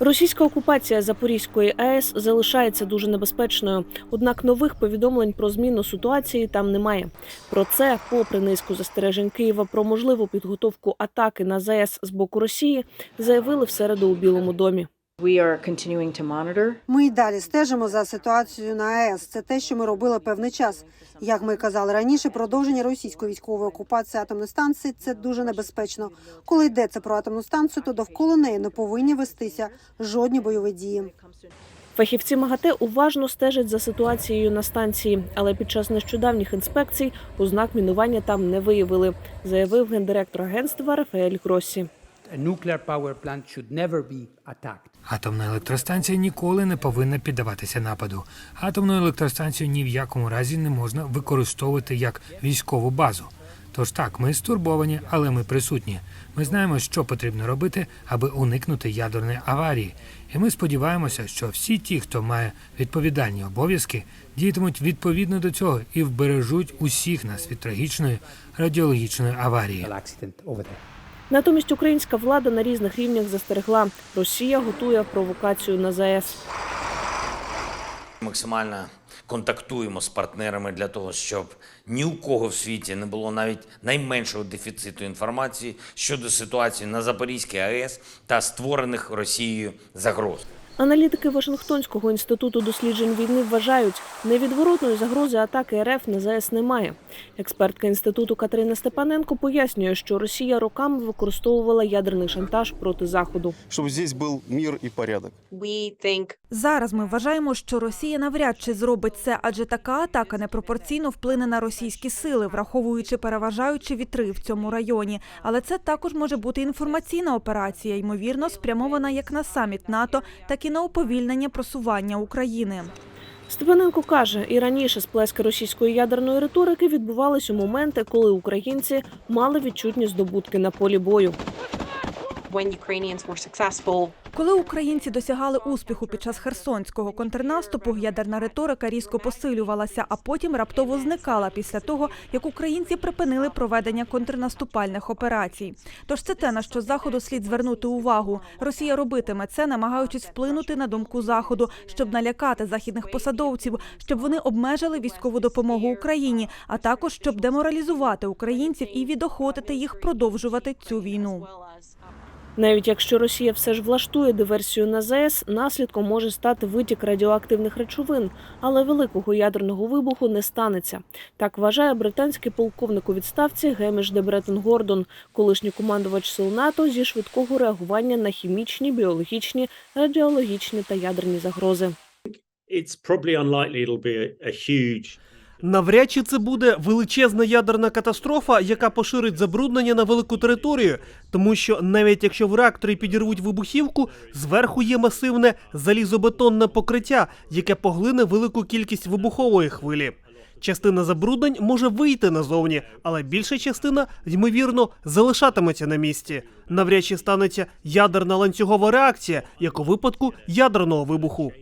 Російська окупація Запорізької АЕС залишається дуже небезпечною. Однак нових повідомлень про зміну ситуації там немає. Про це, попри низку застережень Києва про можливу підготовку атаки на ЗАЕС з боку Росії, заявили в середу у Білому домі. We are continuing to monitor. Ми й далі стежимо за ситуацією на АЕС. Це те, що ми робили певний час. Як ми казали раніше, продовження російської військової окупації атомної станції це дуже небезпечно. Коли йдеться про атомну станцію, то довкола неї не повинні вестися жодні бойові дії. Фахівці МАГАТЕ уважно стежать за ситуацією на станції, але під час нещодавніх інспекцій ознак мінування там не виявили, заявив гендиректор агентства Рафаель Гроссі. Атомна електростанція ніколи не повинна піддаватися нападу. Атомну електростанцію ні в якому разі не можна використовувати як військову базу. Тож так, ми стурбовані, але ми присутні. Ми знаємо, що потрібно робити, аби уникнути ядерної аварії. І ми сподіваємося, що всі ті, хто має відповідальні обов'язки, діятимуть відповідно до цього і вбережуть усіх нас від трагічної радіологічної аварії. Натомість українська влада на різних рівнях застерегла, Росія готує провокацію на ЗАЕС. Максимально контактуємо з партнерами для того, щоб ні у кого в світі не було навіть найменшого дефіциту інформації щодо ситуації на Запорізькій АЕС та створених Росією загроз. Аналітики Вашингтонського інституту досліджень війни вважають, невідворотної загрози атаки РФ на ЗАЕС немає. Експертка інституту Катерина Степаненко пояснює, що Росія роками використовувала ядерний шантаж проти заходу. чтобы здесь был мир и порядок. Зараз ми вважаємо, що Росія навряд чи зробить це, адже така атака непропорційно вплине на російські сили, враховуючи переважаючі вітри в цьому районі. Але це також може бути інформаційна операція, ймовірно, спрямована як на саміт НАТО, так і на уповільнення просування України. Степаненко каже, і раніше сплески російської ядерної риторики відбувались у моменти, коли українці мали відчутні здобутки на полі бою. Коли українці досягали успіху під час херсонського контрнаступу, ядерна риторика різко посилювалася, а потім раптово зникала після того, як українці припинили проведення контрнаступальних операцій. Тож це те, на що заходу слід звернути увагу. Росія робитиме це, намагаючись вплинути на думку заходу, щоб налякати західних посадовців, щоб вони обмежили військову допомогу Україні, а також щоб деморалізувати українців і відохотити їх продовжувати цю війну. Навіть якщо Росія все ж влаштує диверсію на ЗАЕС, наслідком може стати витік радіоактивних речовин, але великого ядерного вибуху не станеться. Так вважає британський полковник у відставці Геміш де Бреттон Гордон, колишній командувач сил НАТО зі швидкого реагування на хімічні, біологічні, радіологічні та ядерні загрози. it's probably unlikely it'll be a huge Навряд чи це буде величезна ядерна катастрофа, яка поширить забруднення на велику територію, тому що навіть якщо в реакторі підірвуть вибухівку, зверху є масивне залізобетонне покриття, яке поглине велику кількість вибухової хвилі. Частина забруднень може вийти назовні, але більша частина, ймовірно, залишатиметься на місці. Навряд чи станеться ядерна ланцюгова реакція, як у випадку ядерного вибуху.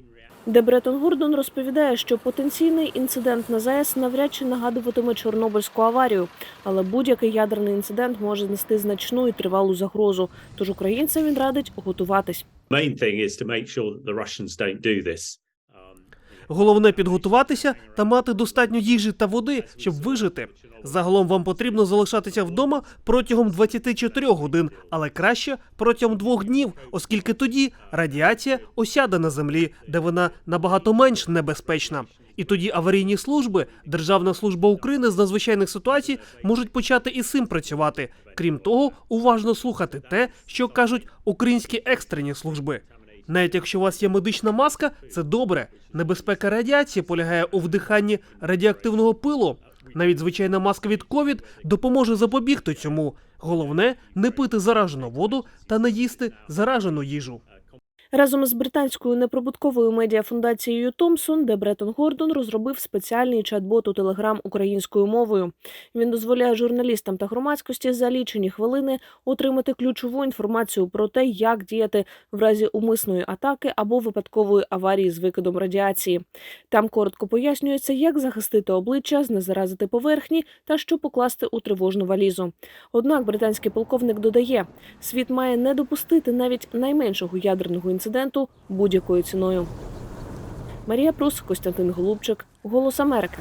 Де Бреттон Гордон розповідає, що потенційний інцидент на ЗАЕС навряд чи нагадуватиме Чорнобильську аварію, але будь-який ядерний інцидент може нести значну і тривалу загрозу. Тож українцям він радить готуватись. main thing. Головне підготуватися та мати достатньо їжі та води, щоб вижити. Загалом вам потрібно залишатися вдома протягом 24 годин, але краще протягом двох днів, оскільки тоді радіація осяде на землі, де вона набагато менш небезпечна. І тоді аварійні служби, Державна служба України з надзвичайних ситуацій можуть почати і з цим працювати. Крім того, уважно слухати те, що кажуть українські екстрені служби. Навіть якщо у вас є медична маска, це добре. Небезпека радіації полягає у вдиханні радіоактивного пилу. Навіть звичайна маска від ковід допоможе запобігти цьому. Головне не пити заражену воду та не їсти заражену їжу. Разом із британською неприбутковою медіафундацією Томсон, де Бреттон Гордон розробив спеціальний чат-бот у Телеграм українською мовою. Він дозволяє журналістам та громадськості за лічені хвилини отримати ключову інформацію про те, як діяти в разі умисної атаки або випадкової аварії з викидом радіації. Там коротко пояснюється, як захистити обличчя, знезаразити поверхні та що покласти у тривожну валізу. Однак британський полковник додає, світ має не допустити навіть найменшого ядерного інциденту інциденту будь-якою ціною. Марія Прус, Костянтин Голубчик, Голос Америки.